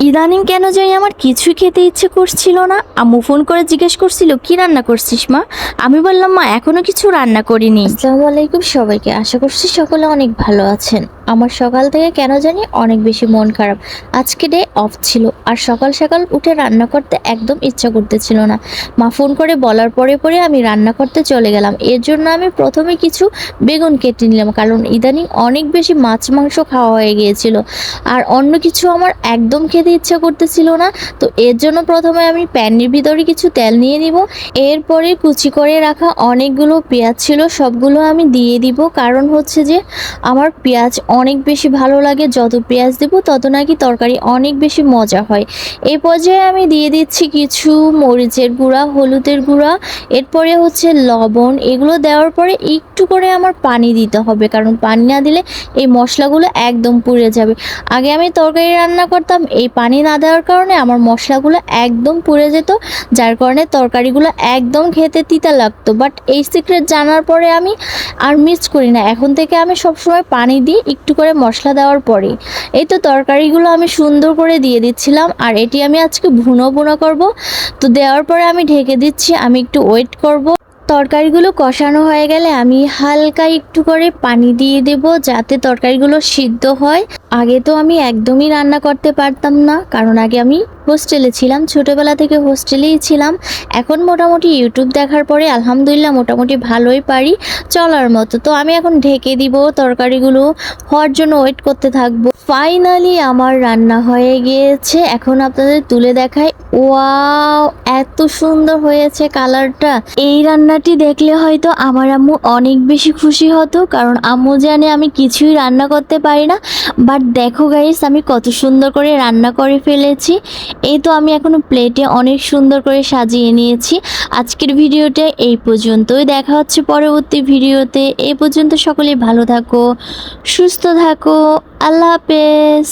ইদানিং কেন যাই আমার কিছুই খেতে ইচ্ছে করছিল না। আম্মু ফোন করে জিজ্ঞেস করছিল, কি রান্না করছিস মা? আমি বললাম, মা, এখনও কিছু রান্না করিনি। আসসালামু আলাইকুম সবাইকে। আশা করছি সকলে অনেক ভালো আছেন। আমার সকাল থেকে কেন জানি অনেক বেশি মন খারাপ। আজকে ডে অফ ছিল আর সকাল সকাল উঠে রান্না করতে একদম ইচ্ছা করতেছিল না। মা ফোন করে বলার পরে পরে আমি রান্না করতে চলে গেলাম। এর জন্য আমি প্রথমে কিছু বেগুন কেটে নিলাম, কারণ ইদানিং অনেক বেশি মাছ, মাংস খাওয়া হয়ে গিয়েছিল। আর অন্য কিছু আমার একদম খেতে ইচ্ছা করতেছিল না, তো এর জন্য প্রথমে আমি প্যানের ভিতরে কিছু তেল নিয়ে নিব। এরপরে কুচি করে রাখা অনেকগুলো পেঁয়াজ ছিল, সবগুলো আমি দিয়ে দিব। কারণ হচ্ছে যে, আমার পেঁয়াজ অনেক বেশি ভালো লাগে, যত পেঁয়াজ দেব তত নাকি তরকারি অনেক বেশি মজা হয়। এই পর্যায়ে আমি দিয়ে দিচ্ছি কিছু মরিচের গুঁড়া, হলুদের গুঁড়া, এরপরে হচ্ছে লবণ। এগুলো দেওয়ার পরে একটু করে আমার পানি দিতে হবে, কারণ পানি না দিলে এই মশলাগুলো একদম পুড়ে যাবে। আগে আমি তরকারি রান্না করতাম, এই পানি না দেওয়ার কারণে আমার মশলাগুলো একদম পুড়ে যেত, যার কারণে তরকারিগুলো একদম খেতে তিতা লাগতো। বাট এই সিক্রেট জানার পরে আমি আর মিস করি না। এখন থেকে আমি সবসময় পানি দিই, একটু করে মশলা দেওয়ার পরে এই তো তরকারিগুলো আমি সুন্দর করে দিয়ে দিচ্ছিলাম, আর এটি আমি আজকে ভুনো ভুনো করব। তো দেওয়ার পরে আমি ঢেকে দিচ্ছি, আমি একটু ওয়েট করব। তরকারিগুলো কষানো হয়ে গেলে আমি হালকা একটু করে পানি দিয়ে দেব যাতে তরকারিগুলো সিদ্ধ হয়। আগে তো আমি একদমই রান্না করতে পারতাম না, কারণ আগে আমি হোস্টেলে ছিলাম, ছোটোবেলা থেকে হোস্টেলেই ছিলাম। এখন মোটামুটি ইউটিউব দেখার পরে আলহামদুলিল্লাহ মোটামুটি ভালোই পারি চলার মতো। তো আমি এখন ঢেকে দিব তরকারিগুলো, হওয়ার জন্য ওয়েট করতে থাকব। ফাইনালি আমার রান্না হয়ে গিয়েছে। এখন আপনাদের তুলে দেখাই ওয়াও, এত সুন্দর হয়েছে কালারটা। এই রান্নাটি দেখলে হয়তো আমার আম্মু অনেক বেশি খুশি হতো, কারণ আম্মু জানে আমি কিছুই রান্না করতে পারি না। বাট দেখো গাইস আমি কত সুন্দর করে রান্না করে ফেলেছি। এই তো আমি এখনও প্লেটে অনেক সুন্দর করে সাজিয়ে নিয়েছি। আজকের ভিডিওটা এই পর্যন্তই। দেখা হচ্ছে পরবর্তী ভিডিওতে। এই পর্যন্ত সকলে ভালো থাকো, সুস্থ থাকো। আল্লাহ হাফেজ।